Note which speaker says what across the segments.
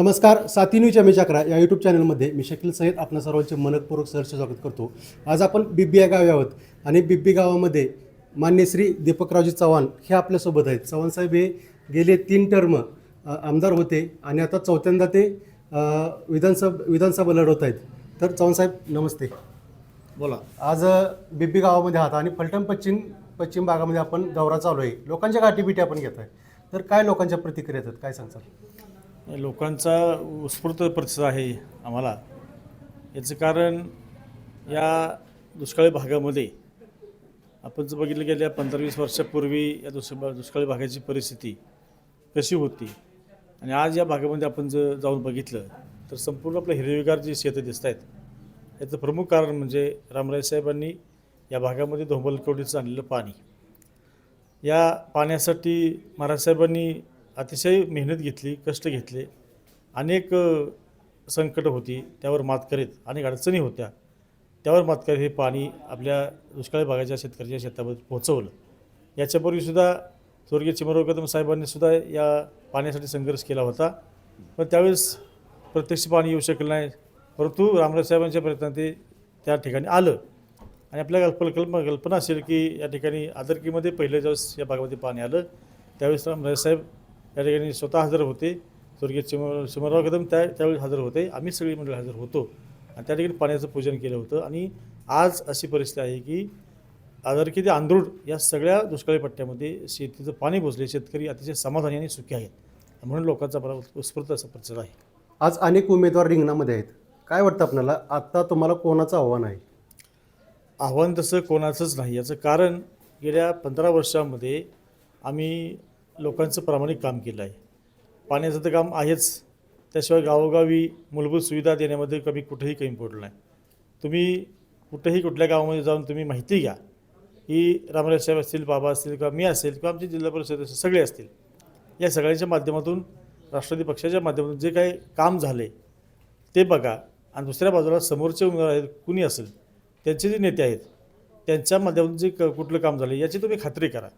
Speaker 1: नमस्कार साती news M चक्रा या यूट्यूब चॅनलमध्ये मी शकील सय्यद आपल्या सर्वांचे मनपूर्वक सहर्ष स्वागत करतो. आज आपण बिब्बी या गावी आहोत आणि बिब्बी गावामध्ये मान्य श्री दीपकरावजी चव्हाण हे आपल्यासोबत आहेत. चव्हाण साहेब हे गेले तीन टर्म आमदार होते आणि आता चौथ्यांदा ते विधानसभा विधानसभा लढवत आहेत. तर चव्हाण साहेब नमस्ते.
Speaker 2: बोला.
Speaker 1: आज बिब्बी गावामध्ये आहात आणि फलटण पश्चिम पश्चिम भागामध्ये आपण दौरा चालू आहे. लोकांच्या गाठीबिटी आपण घेत आहे. तर काय लोकांच्या प्रतिक्रिया येतात काय सांगचाल
Speaker 2: लोकांचा उत्स्फूर्त प्रतिसाद आहे आम्हाला. याचं कारण या दुष्काळी भागामध्ये आपण जर बघितलं गेल्या पंधरा वीस वर्षापूर्वी या दुष दुष्काळी भागाची परिस्थिती कशी होती? आणि आज या भागामध्ये आपण जर जाऊन बघितलं तर संपूर्ण आपलं हिरवीगार जी शेतं दिसत आहेत याचं प्रमुख कारण म्हणजे रामराय साहेबांनी या भागामध्ये धोंबलकवडीचं आणलेलं पाणी. या पाण्यासाठी महाराज साहेबांनी अतिशय मेहनत घेतली कष्ट घेतले अनेक संकट संकटं होती त्यावर मात करीत अनेक अडचणी होत्या. त्यावर मात करीत हे पाणी आपल्या दुष्काळी भागाच्या शेतकऱ्याच्या शेतामध्ये पोहोचवलं. याच्यापूर्वीसुद्धा स्वर्गीय चिमराव कदम या पाण्यासाठी संघर्ष केला होता. पण त्यावेळेस प्रत्यक्ष पाणी येऊ शकलं नाही. परंतु रामराज साहेबांच्या प्रयत्नात ते त्या ठिकाणी आलं. आणि आपल्या कल्पना कल्पना कल्पना असेल की या ठिकाणी आदरकीमध्ये पहिल्या ज्यावेळेस या भागामध्ये पाणी आलं. त्यावेळेस रामराज साहेब या ठिकाणी स्वतः हजर होते. स्वर्गीय चिमर चिमरराव कदम त्या त्यावेळी हजर होते. आम्ही सगळी मंडळी हजर होतो. आणि त्या ठिकाणी पाण्याचं पूजन केलं होतं. आणि आज अशी परिस्थिती आहे की आदरकी ते आंध्रूड या सगळ्या दुष्काळी पट्ट्यामध्ये शेतीचं पाणी पोचले. शेतकरी अतिशय समाधानी आणि सुखी आहेत. म्हणून लोकांचा बरा उत्स्फूर्त असा प्रतिसाद आहे.
Speaker 1: आज अनेक उमेदवार रिंगणामध्ये आहेत. काय वाटतं आपल्याला? आत्ता तुम्हाला कोणाचं आव्हान आहे?
Speaker 2: आव्हान तसं कोणाचंच नाही. याचं कारण गेल्या पंधरा वर्षामध्ये आम्ही लोकांचं प्रामाणिक काम केलं आहे. पाण्याचं तर काम आहेच. त्याशिवाय गावोगावी मूलभूत सुविधा देण्यामध्ये कमी कुठेही कमी पडलं नाही. तुम्ही कुठेही कुठल्या गावामध्ये जाऊन तुम्ही माहिती घ्या. की रामराज साहेब असतील बाबा असतील किंवा मी असेल किंवा आमचे जिल्हा परिषद असेल सगळे असतील. या सगळ्यांच्या माध्यमातून राष्ट्रवादी पक्षाच्या माध्यमातून जे काही काम झाले ते बघा. आणि दुसऱ्या बाजूला समोरचे उमेदवार आहेत कुणी असेल त्यांचे जे नेते आहेत त्यांच्या माध्यमातून जे क कुठलं काम झालं याची तुम्ही खात्री करा.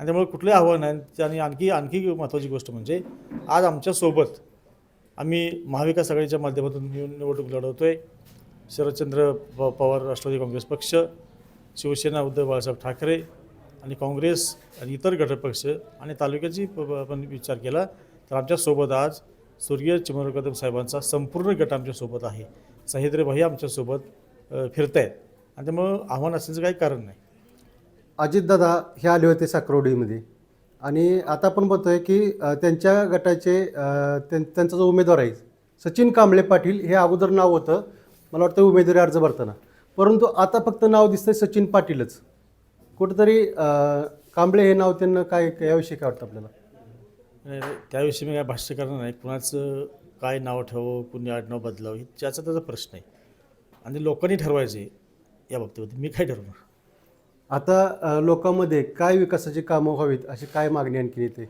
Speaker 2: आणि त्यामुळे कुठलंही आव्हान आहे आणि आणखी आणखी महत्त्वाची गोष्ट म्हणजे आज आमच्यासोबत आम्ही महाविकास आघाडीच्या माध्यमातून निवडणूक लढवतो आहे शरदचंद्र प पवार राष्ट्रवादी काँग्रेस पक्ष शिवसेना उद्धव बाळासाहेब ठाकरे आणि काँग्रेस आणि इतर घटक पक्ष आणि तालुक्याची प- आपण विचार केला तर आमच्यासोबत आज स्वर्गीय चिमर कदम साहेबांचा संपूर्ण गट आमच्यासोबत आहे. सह्याद्री भाई आमच्यासोबत फिरत फिरतायत. आणि त्यामुळं आव्हान असण्याचं काही कारण नाही.
Speaker 1: अजितदादा हे आले होते साकरवडीमध्ये आणि आता आपण बघतोय की त्यांच्या गटाचे त्यां- त्यांचा जो उमेदवार आहे सचिन कांबळे पाटील हे अगोदर नाव होतं. मला वाटतं उमेदवारी अर्ज भरताना. परंतु आता फक्त नाव दिसतंय सचिन पाटीलच. कुठंतरी कांबळे हे नाव त्यांना काय याविषयी काय वाटतं आपल्याला?
Speaker 2: त्याविषयी मी काय भाष्य करणार नाही. कुणाचं काय नाव ठेवावं कुणी आडनाव बदलावं हे त्याचा त्याचा प्रश्न आहे. आणि लोकांनी ठरवायचे या बाबतीमध्ये. मी काय ठरवणार?
Speaker 1: आता लोकांमध्ये काय विकासाची कामं व्हावीत अशी काय मागणी आणखी येते?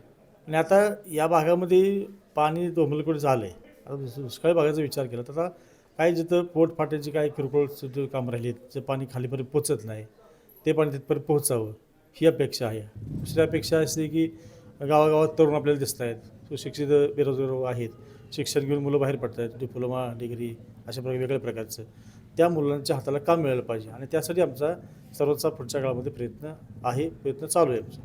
Speaker 2: आणि आता या भागामध्ये पाणी दोमलकोट झालं आहे आता दुस- दुष्काळी भागाचा विचार केला तर आता काही जिथं पोटफाट्याची काही किरकोळ जे काम राहिली जे पाणी खालीपर्यंत पोचत नाही ते पाणी तिथपर्यंत पोहोचावं ही अपेक्षा आहे. दुसरी अपेक्षा अशी की गावागावात तरुण आपल्याला दिसत आहेत सुशिक्षित बेरोजगार आहेत शिक्षण घेऊन मुलं बाहेर पडत आहेत डिप्लोमा डिग्री अशा प्रकारे वेगळ्या प्रकारचं. त्या मुलांच्या हाताला काम मिळालं पाहिजे. आणि त्यासाठी आमचा सर्वचा पुढच्या काळामध्ये प्रयत्न आहे प्रयत्न चालू आहे आमचा.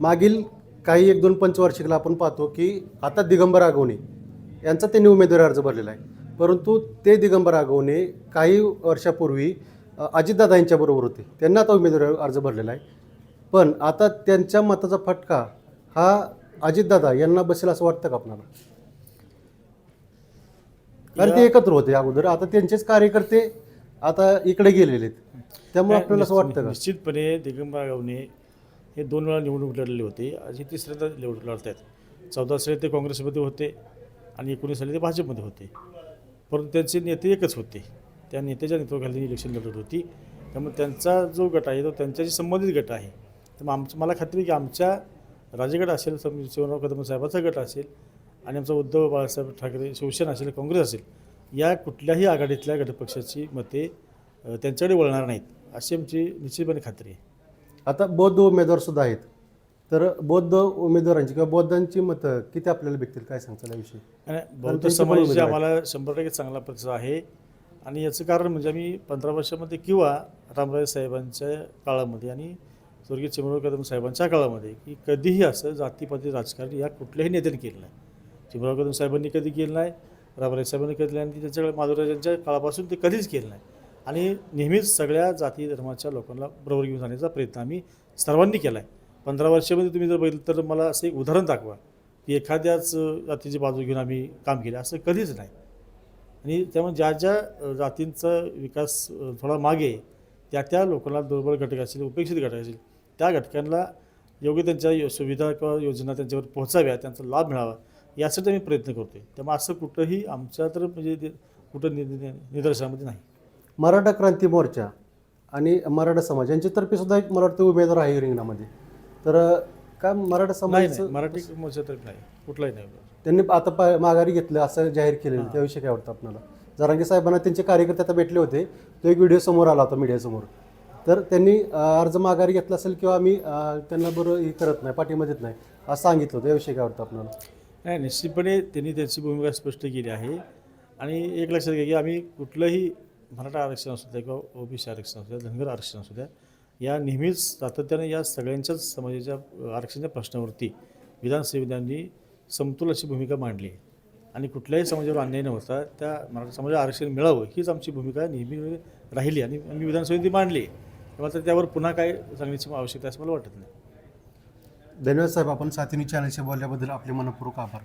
Speaker 1: मागील काही एक दोन पंचवार्षिकला आपण पाहतो की आता दिगंबर आगवणे यांचा त्यांनी उमेदवारी अर्ज भरलेला आहे. परंतु ते दिगंबर आगवणे काही वर्षापूर्वी अजितदादा यांच्याबरोबर होते. त्यांना आता उमेदवारी अर्ज भरलेला आहे. पण आता त्यांच्या मताचा फटका हा अजितदादा यांना बसेल असं वाटतं का आपल्याला? कारण ते एकत्र होते अगोदर. आता त्यांचेच कार्यकर्ते आता इकडे गेलेले आहेत. त्यामुळे आपल्याला असं वाटतं का?
Speaker 2: निश्चितपणे दिगंबर गावणे हे दोन वेळा निवडणूक लढले होते हे तिसऱ्यांदा निवडणूक लढत आहेत चौदा साली ते काँग्रेसमध्ये होते आणि एकोणीस साली ते भाजपमध्ये होते. परंतु त्यांचे नेते एकच होते. त्या नेत्याच्या नेतृत्वाखाली इलेक्शन लढत होती. त्यामुळे त्यांचा जो गट आहे तो त्यांच्याशी संबंधित गट आहे. त्यामुळे आमचं मला खात्री आहे की आमच्या राजगट असेल शिवराव कदम साहेबाचा गट असेल आणि आमचा उद्धव बाळासाहेब ठाकरे शिवसेना असेल काँग्रेस असेल या कुठल्याही आघाडीतल्या घटकपक्षाची मते त्यांच्याकडे वळणार नाहीत अशी आमची निश्चितपणे खात्री आहे.
Speaker 1: आता बौद्ध उमेदवार सुद्धा आहेत. तर बौद्ध उमेदवारांची किंवा बौद्धांची मतं किती आपल्याला भेटतील काय सांगता याविषयी?
Speaker 2: आणि बौद्ध समाजाची
Speaker 1: उमेदवार
Speaker 2: आम्हाला शंभर टक्के चांगला प्रतिसाद आहे. आणि याचं कारण म्हणजे आम्ही पंधरा वर्षामध्ये किंवा रामराजे साहेबांच्या काळामध्ये आणि स्वर्गीय चिमणराव कदम साहेबांच्या काळामध्ये की कधीही असं जातीपाती राजकारण या कुठल्याही नेत्याने केलं नाही. चिमराव कदम साहेबांनी कधी केलं नाही रामराय साहेबांनी कधी आणि त्यांच्याकडे माधवराजांच्या काळापासून ते कधीच केलं नाही. आणि नेहमीच सगळ्या जाती धर्माच्या लोकांना बरोबर घेऊन जाण्याचा प्रयत्न आम्ही सर्वांनी केला आहे. पंधरा वर्षामध्ये तुम्ही जर बघितलं तर मला असं एक उदाहरण दाखवा की एखाद्याच जातीची बाजू घेऊन आम्ही काम केलं असं कधीच नाही. आणि त्यामुळे ज्या ज्या जातींचा विकास थोडा मागे आहे, त्या त्या लोकांना दुर्बल घटक असतील उपेक्षित घटक असतील त्या घटकांना योग्य त्यांच्या यो- सुविधा किंवा योजना त्यांच्यावर पोहोचाव्या त्यांचा लाभ मिळावा. यासाठी आम्ही प्रयत्न करतोय. त्यामुळे असं कुठंही आमच्या तर म्हणजे कुठं निदर्शनामध्ये नाही.
Speaker 1: मराठा क्रांती मोर्चा आणि मराठा समाज यांच्यातर्फे सुद्धा एक मला वाटतं उमेदवार आहे रिंगणामध्ये. तर काय मराठा समाज
Speaker 2: नाही. मराठी मोर्चा तर नाही. कुठलाही नाही.
Speaker 1: त्यांनी आता पा- माघारी घेतलं असं जाहीर केलेलं त्याविषयी काय वाटतं आपल्याला? जरांगे साहेबांना त्यांचे कार्यकर्ते आता भेटले होते. तो एक व्हिडिओ समोर आला होता मीडियासमोर. तर त्यांनी अर्ज माघारी घेतला असेल किंवा आम्ही त्यांना बरं हे करत नाही पाठीमध्ये नाही असं सांगितलं होतं. याविषयी काय वाटतं आपल्याला?
Speaker 2: नाही निश्चितपणे त्यांनी त्यांची भूमिका स्पष्ट केली आहे. आणि एक लक्षात घ्या की आम्ही कुठलंही मराठा आरक्षण असू द्या किंवा ओबीसी आरक्षण असू द्या धनगर आरक्षण असू द्या या नेहमीच सातत्याने या सगळ्यांच्याच समाजाच्या आरक्षणाच्या प्रश्नावरती विधानसेवेदांनी समतोल अशी भूमिका मांडली. आहे आणि कुठल्याही समाजावर अन्याय न होता त्या मराठा समाजाला आरक्षण मिळावं हीच आमची भूमिका नेहमी राहिली आणि आम्ही विधानसभेत मांडली. आहे मात्र त्यावर पुन्हा काय सांगण्याची आवश्यकता आहे असं मला वाटत नाही.
Speaker 1: धन्यवाद साहेब आपण साथीनी चॅनलशी बोलल्याबद्दल आपले मनपूर्वक आभार.